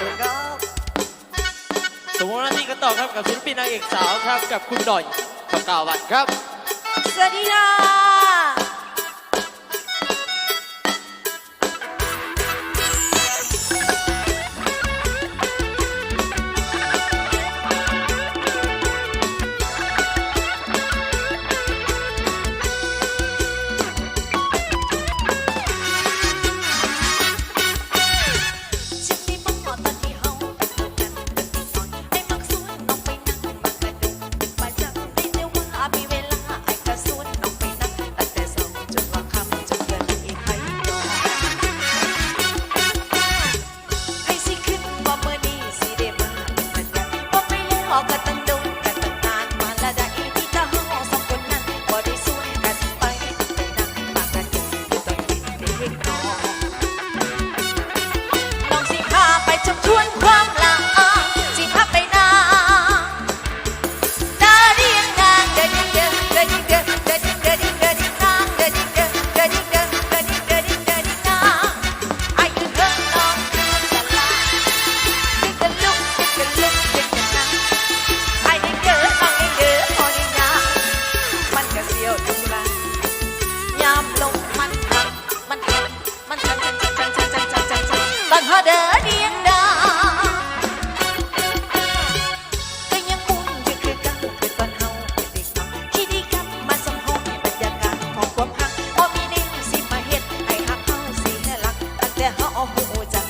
คุณครับสมมติหน้าที่กันต่อครับกับศิลปินนางเอกสาวครับกับคุณหน่อยกับกาววัดครับ สวัสดีค่ะ 我อ้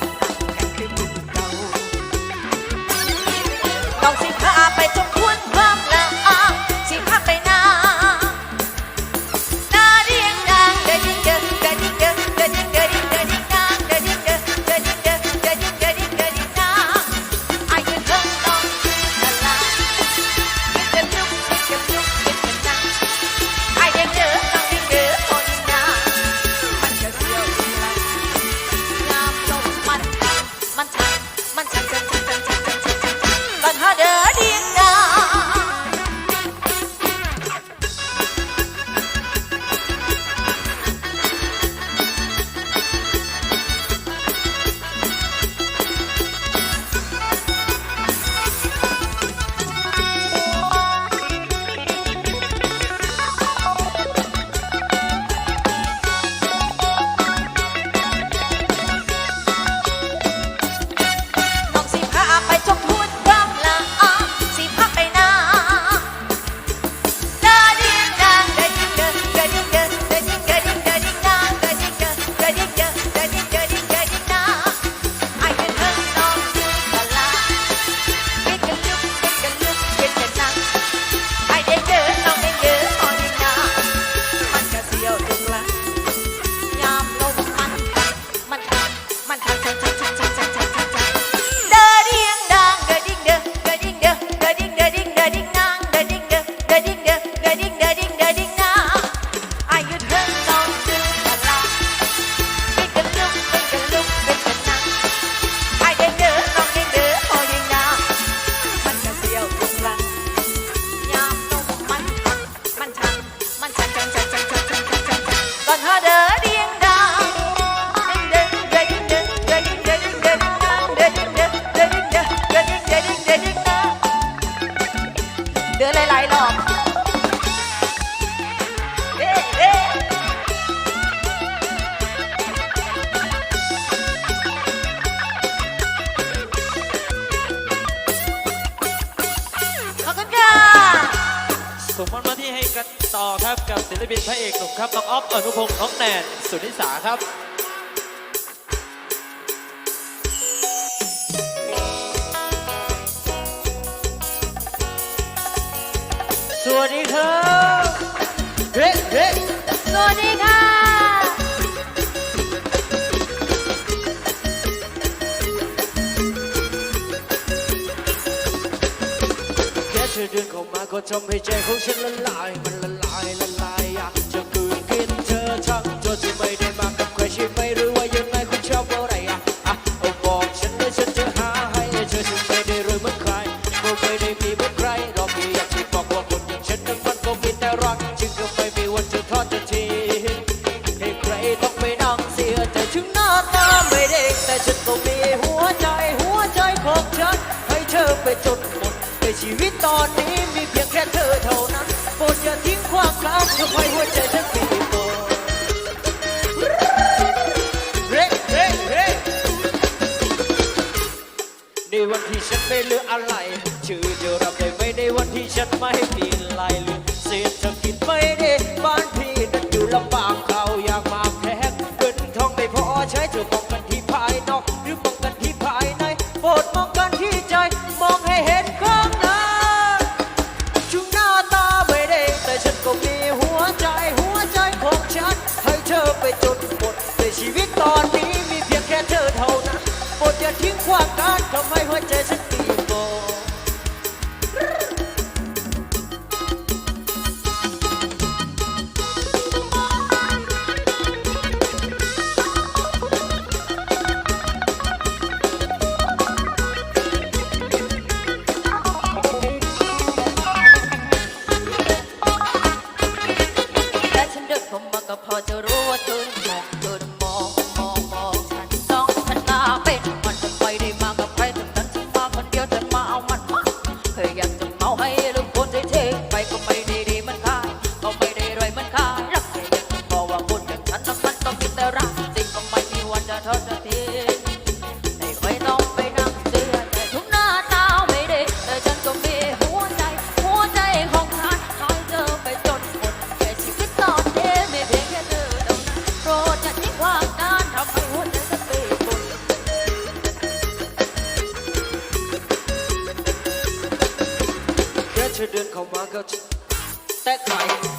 ลปินพระเอกหนุ่มครับน้องอ๊อฟอนุพงศ์น้องแนนสุนิสาครับสวัสดีครับเฮ้เฮ้สวัสดีค่ะ แค่เธอเดินเข้ามาก็ทำให้ใจของฉันละลาย มันละลายละลาย ไม่เหลืออะไร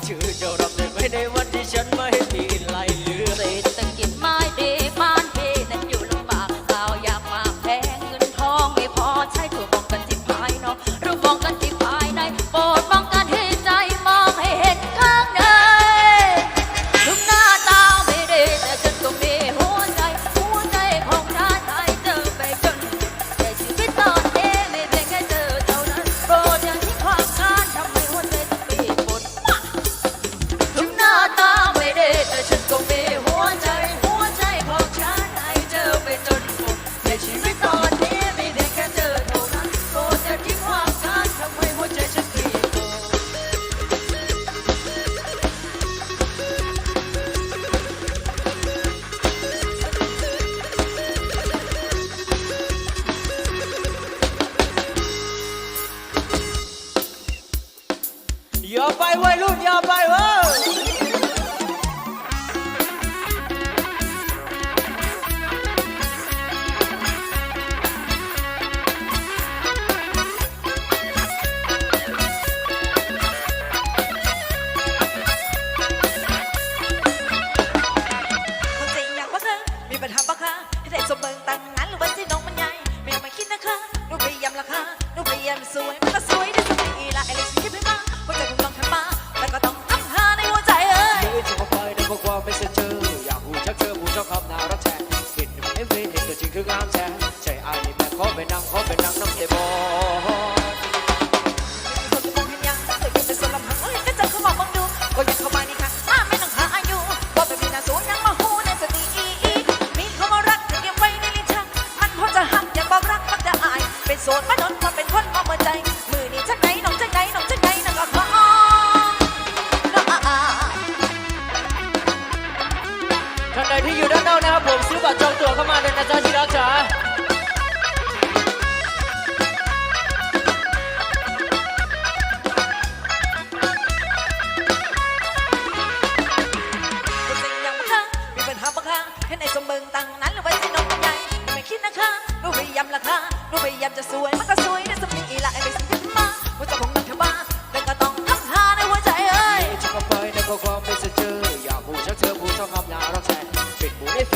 ชื่อเจ้ารับได้ไหมในวันที่ฉันไม่มีไหล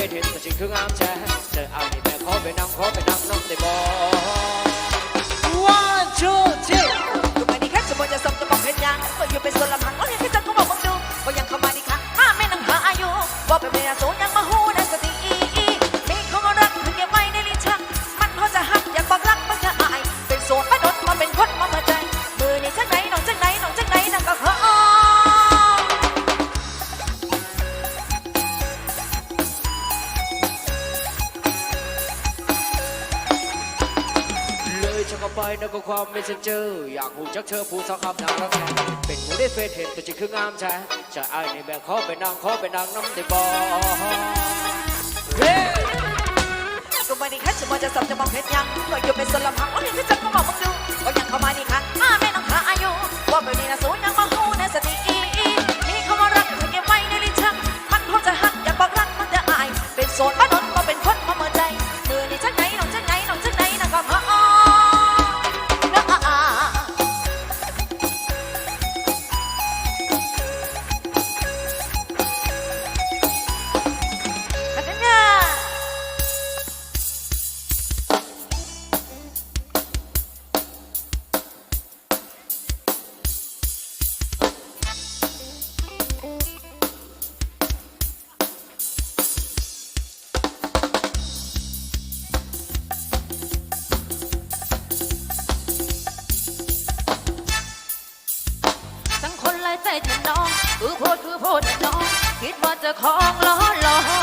ยเห็นก็สิคืองามแท้เธอเอาหนี่แม่ขอไปนั่งขอไปนั่งน้องได้บ่ One two three ก็ไปดีครับสมบูรณ์จะสมจะบอกเห็นยังก็อยู่เป็นส่วนลำหังก็เห็นที่จัก็ขาบอกมึงดูว่ายังเข้ามาดีครับถ้าไม่นั่งหาอายุว่าเป็นเมียสูงยังมา ในก็ความไม่เซนเจอร์อยากหูจักเธอผู้สาวคำนางรักแท้เป็นหมูได้เฟซเห็นตัวจริงคืองามแท้จะไอ้ในแบบขอเป็นนางขอเป็นนางน้ำได้บอเฮ้ก็ไม่ได้แค่จะมองจะสับจะมองเห็นยังก็อยู่เป็นสลับหักว่าเห็นจะจับก็มองมึงดูก็ยังเข้ามา ของล้อล้อ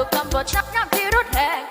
cực cầm vợt sắc nam thi đốt hè